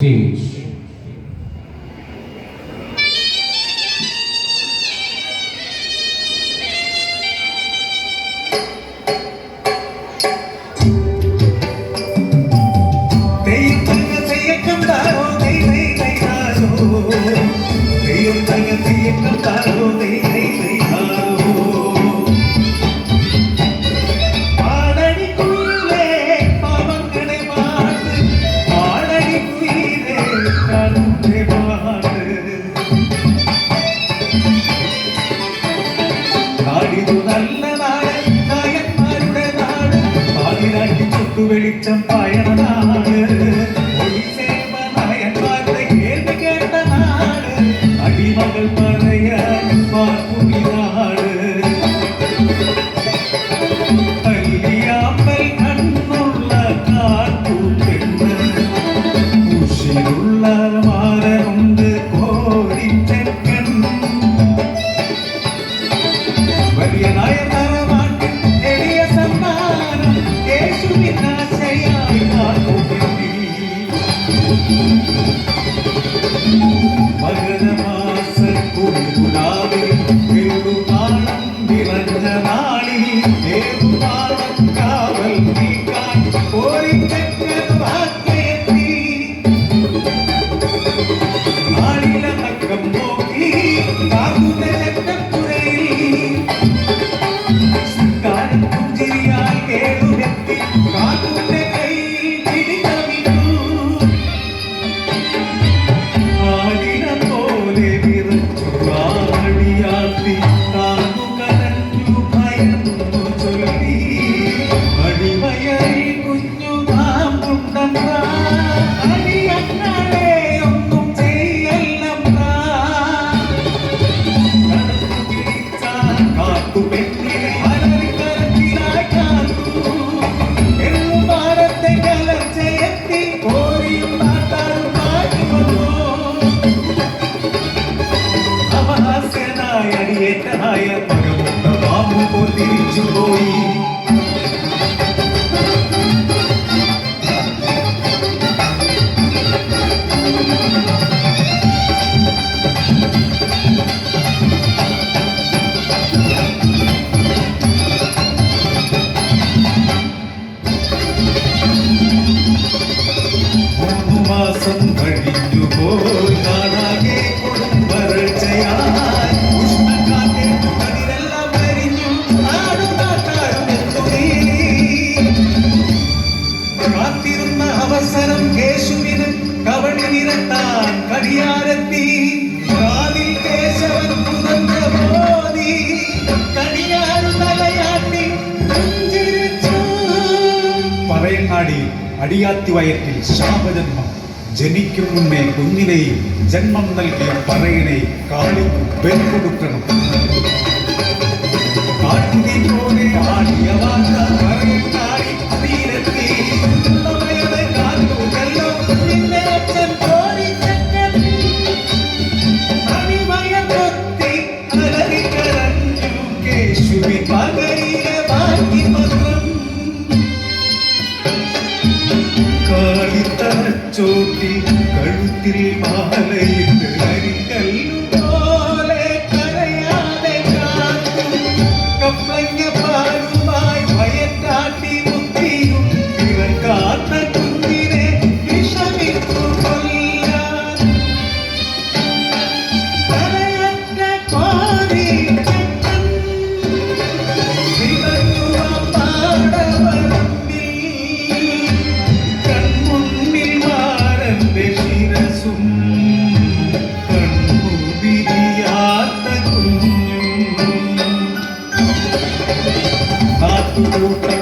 Sim. சுட்டு வெளிச்சம் பயனாடு கேள்வி கேட்ட நாடு. அடிமகள் பறைய புனிதாடு. கல்வியாமல் मगन yeah. മാസം കഴിഞ്ഞു പോ അടിയാത്തിവയറ്റിൽ ശാപജന്മം. ജനിക്കും മുന്നേ കുഞ്ഞിനെയും ജന്മം നൽകിയ പറയനെയും കാളി പെൺകൊടുക്കണം കാളിത്തറച്ചോട്ടി കഴുത്തിൽ മാലയിട്ട് Música